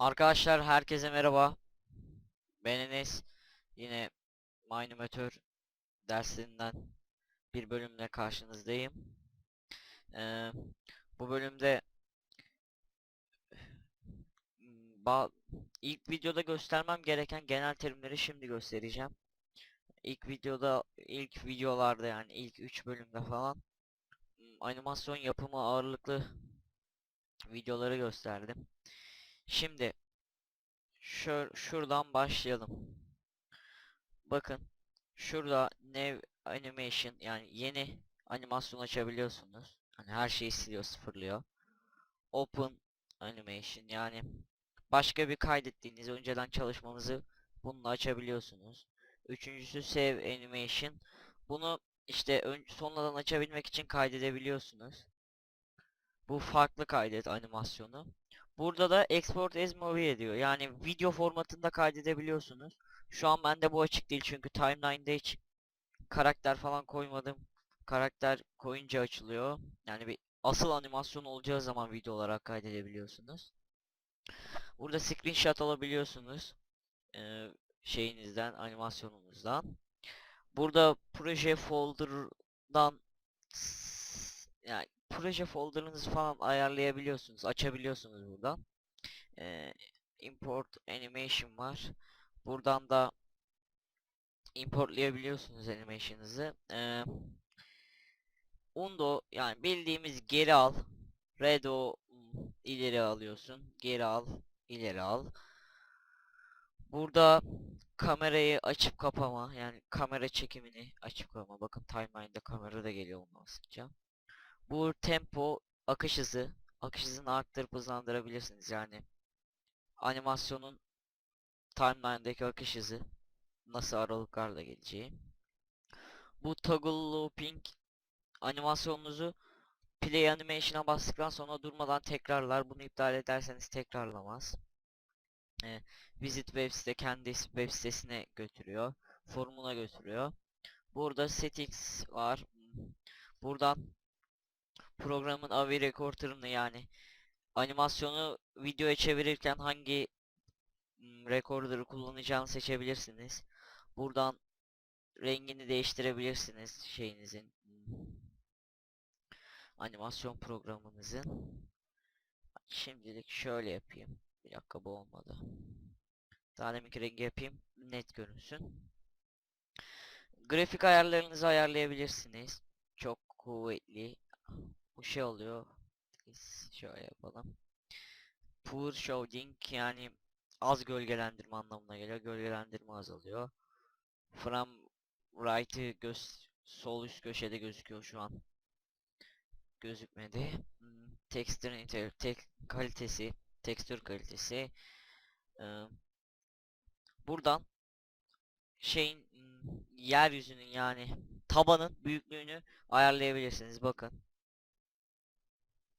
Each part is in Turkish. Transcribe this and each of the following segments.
Arkadaşlar herkese merhaba. Ben Enes. Yine Minimatör derslerinden bir bölümle karşınızdayım. Ee, bu bölümde m, ba ilk videoda göstermem gereken genel terimleri şimdi göstereceğim. İlk videoda, ilk videolarda yani ilk 3 bölümde falan m, animasyon yapımı ağırlıklı videoları gösterdim. Şimdi Şur şuradan başlayalım. Bakın şurada New Animation yani yeni animasyon açabiliyorsunuz. Hani her şeyi siliyor, sıfırlıyor. Open Animation yani başka bir kaydettiğiniz önceden çalışmanızı bununla açabiliyorsunuz. Üçüncüsü Save Animation. Bunu işte ön sonradan açabilmek için kaydedebiliyorsunuz. Bu farklı kaydet animasyonu. Burada da export as movie diyor. Yani video formatında kaydedebiliyorsunuz. Şu an bende bu açık değil çünkü timeline'da hiç karakter falan koymadım. Karakter koyunca açılıyor. Yani bir asıl animasyon olacağı zaman video olarak kaydedebiliyorsunuz. Burada screenshot alabiliyorsunuz. Ee, şeyinizden, animasyonunuzdan. Burada proje folder'dan yani proje folder'ınızı falan ayarlayabiliyorsunuz, açabiliyorsunuz buradan. Ee, import animation var. Buradan da importlayabiliyorsunuz animation'ınızı. Ee, undo yani bildiğimiz geri al. Redo ileri alıyorsun. Geri al, ileri al. Burada kamerayı açıp kapama yani kamera çekimini açıp kapama. Bakın timeline'da kamera da geliyor ondan sıkça. Bu tempo, akış hızı, akış hızını arttırıp hızlandırabilirsiniz yani. Animasyonun timeline'daki akış hızı nasıl aralıklarla geleceği. Bu toggle looping animasyonunuzu play animation'a bastıktan sonra durmadan tekrarlar. Bunu iptal ederseniz tekrarlamaz. Ee, visit web site kendi web sitesine götürüyor. Forumuna götürüyor. Burada settings var. Buradan programın AV recorder'ını yani animasyonu videoya çevirirken hangi recorder'ı kullanacağını seçebilirsiniz. Buradan rengini değiştirebilirsiniz şeyinizin animasyon programınızın. Şimdilik şöyle yapayım. Bir dakika bu olmadı. Daha deminki rengi yapayım. Net görünsün. Grafik ayarlarınızı ayarlayabilirsiniz. Çok kuvvetli. Bu şey oluyor. Şöyle yapalım. Poor shading yani az gölgelendirme anlamına geliyor. Gölgelendirme azalıyor. From right'ı göz sol üst köşede gözüküyor şu an. Gözükmedi. Hmm, Texture tek kalitesi, tekstür kalitesi. Ee, buradan şeyin hmm, yeryüzünün yani tabanın büyüklüğünü ayarlayabilirsiniz. Bakın.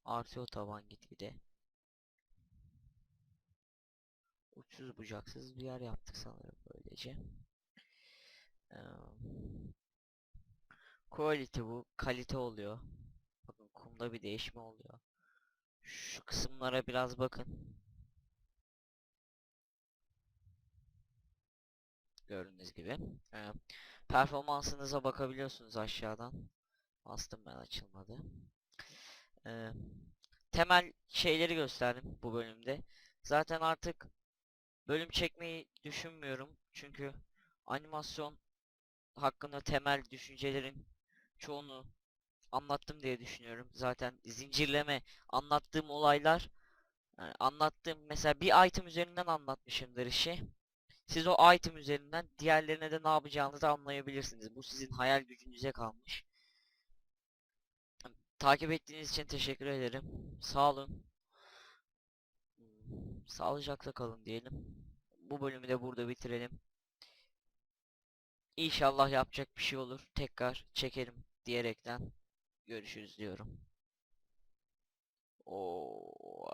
Artıyor taban gitgide. Uçsuz bucaksız bir yer yaptık sanırım böylece. Ee, bu. Kalite oluyor. Bakın kumda bir değişme oluyor. Şu kısımlara biraz bakın. Gördüğünüz gibi. Ee, performansınıza bakabiliyorsunuz aşağıdan. Bastım ben açılmadı. Ee, temel şeyleri gösterdim bu bölümde. Zaten artık bölüm çekmeyi düşünmüyorum. Çünkü animasyon hakkında temel düşüncelerin çoğunu anlattım diye düşünüyorum. Zaten zincirleme anlattığım olaylar yani anlattığım mesela bir item üzerinden anlatmışımdır işi. Siz o item üzerinden diğerlerine de ne yapacağınızı anlayabilirsiniz. Bu sizin hayal gücünüze kalmış. Takip ettiğiniz için teşekkür ederim. Sağ olun. Sağlıcakla kalın diyelim. Bu bölümü de burada bitirelim. İnşallah yapacak bir şey olur. Tekrar çekerim diyerekten görüşürüz diyorum. Oo.